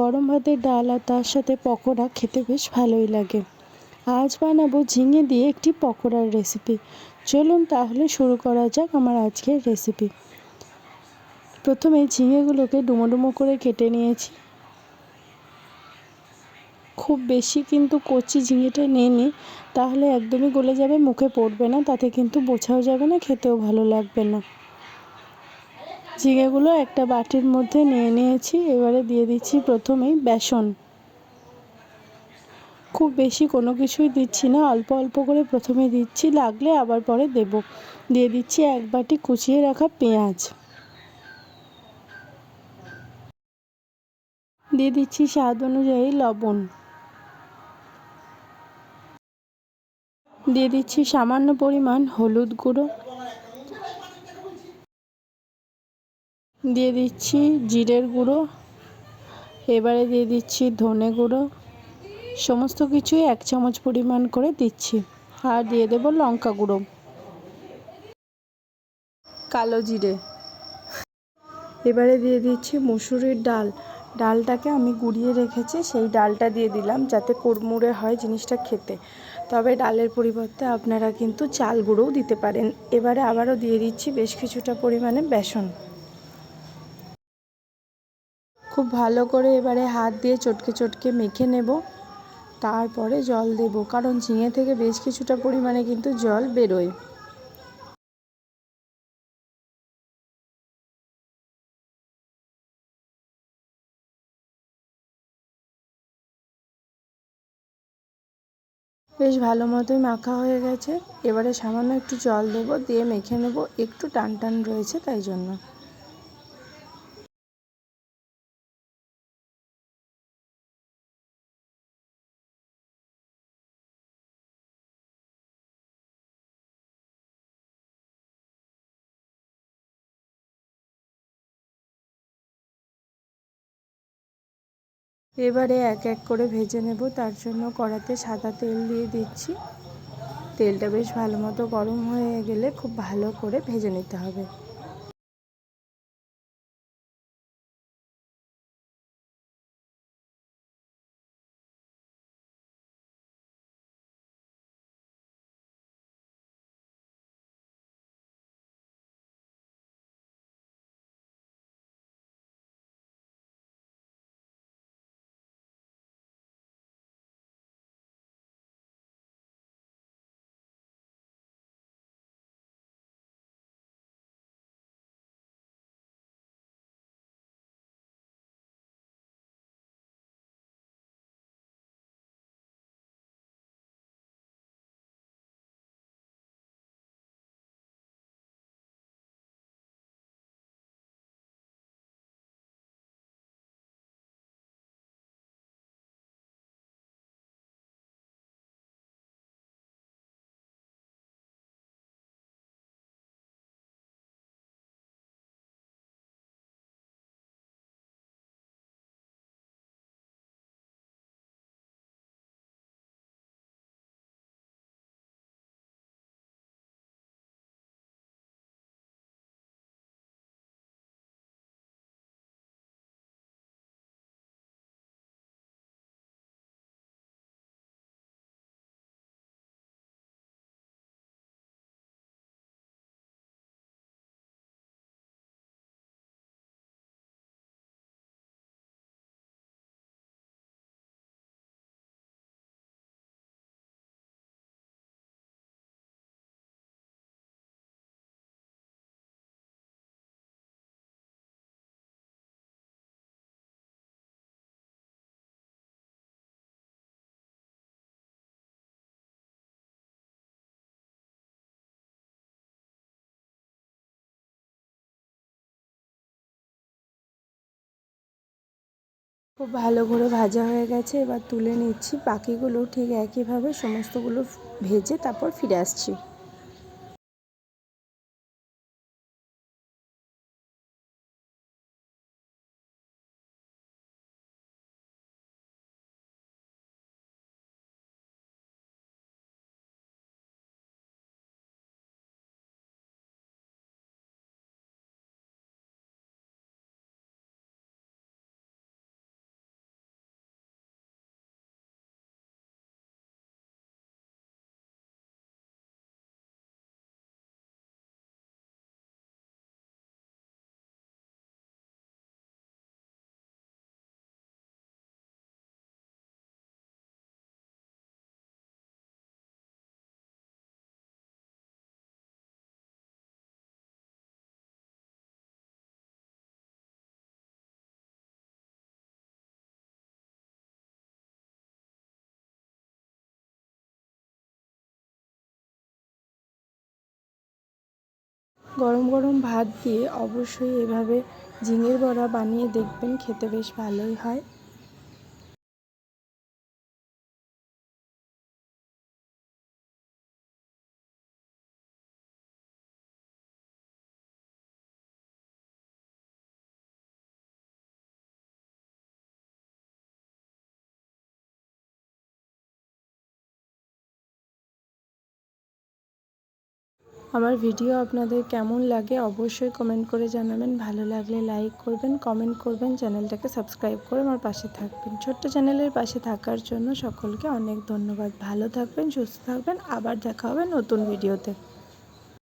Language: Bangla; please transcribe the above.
গরম ভাতের ডাল আর তার সাথে পকোড়া খেতে বেশ ভালোই লাগে। আজ বানাবো ঝিঙে দিয়ে একটি পকোড়ার রেসিপি চলুন তাহলে শুরু করা যাক আমার আজকের রেসিপি প্রথমে ঝিঙেগুলোকে ডুমো ডুমো করে কেটে নিয়েছি। খুব বেশি কিন্তু কচি ঝিঙেটা নিয়ে নিই তাহলে একদমই গলে যাবে, মুখে পড়বে না, তাতে কিন্তু বোঝাও যাবে না, খেতেও ভালো লাগবে না। ঝিঙেগুলো একটা বাটির মধ্যে নিয়ে নিয়েছি, এবারে দিয়ে দিচ্ছি প্রথমেই বেসন। খুব বেশি কোনো কিছুই দিচ্ছি না, অল্প অল্প করে প্রথমে দিচ্ছি, লাগলে আবার পরে দেব। দিয়ে দিচ্ছি এক বাটি কুচিয়ে রাখা পেঁয়াজ। দিয়ে দিচ্ছি স্বাদ অনুযায়ী লবণ। দিয়ে দিচ্ছি সামান্য পরিমাণ হলুদ গুঁড়ো। দিয়ে দিচ্ছি জিরের গুঁড়ো। এবারে দিয়ে দিচ্ছি ধনে গুঁড়ো। সমস্ত কিছুই এক চামচ পরিমাণ করে দিচ্ছি। আর দিয়ে দেব লঙ্কা গুঁড়ো। কালো জিরে। এবারে দিয়ে দিচ্ছি মুসুরির ডাল। ডালটাকে আমি গুঁড়িয়ে রেখেছি, সেই ডালটা দিয়ে দিলাম যাতে কুড়মুড়ে হয় জিনিসটা খেতে। তবে ডালের পরিবর্তে আপনারা কিন্তু চাল গুঁড়োও দিতে পারেন। এবারে আবারও দিয়ে দিচ্ছি বেশ কিছুটা পরিমাণে বেসন। খুব ভালো করে এবারে হাত দিয়ে চটকে চটকে মেখে নেব। তারপরে জল দেব, কারণ ঝিঙে থেকে বেশ কিছুটা পরিমাণে কিন্তু জল বেরোয়। বেশ ভালো মতোই মাখা হয়ে গেছে। এবারে সামান্য একটু জল দেবো, দিয়ে মেখে নেব। একটু টান টান রয়েছে, তাই জন্য। এবারে এক এক করে ভেজে নেব, তার জন্য কড়াতে সাদা তেল দিয়ে দিচ্ছি। তেলটা বেশ ভালো মতো গরম হয়ে গেলে খুব ভালো করে ভেজে নিতে হবে। খুব ভালো করে ভাজা হয়ে গেছে, এবার তুলে নিচ্ছি। বাকিগুলো ঠিক একইভাবে সমস্তগুলো ভেজে তারপর ফিরে আসছি। গরম গরম ভাত দিয়ে অবশ্যই এভাবে ঝিঙের বড়া বানিয়ে দেখবেন খেতে বেশ ভালোই হয়। আমার ভিডিও আপনাদের কেমন লাগে অবশ্যই কমেন্ট করে জানাবেন। ভালো লাগলে লাইক করবেন কমেন্ট করবেন, চ্যানেলটাকে সাবস্ক্রাইব করে আমার পাশে থাকবেন। ছোট্ট চ্যানেলের পাশে থাকার জন্য সকলকে অনেক ধন্যবাদ। ভালো থাকবেন, সুস্থ থাকবেন। আবার দেখা হবে নতুন ভিডিওতে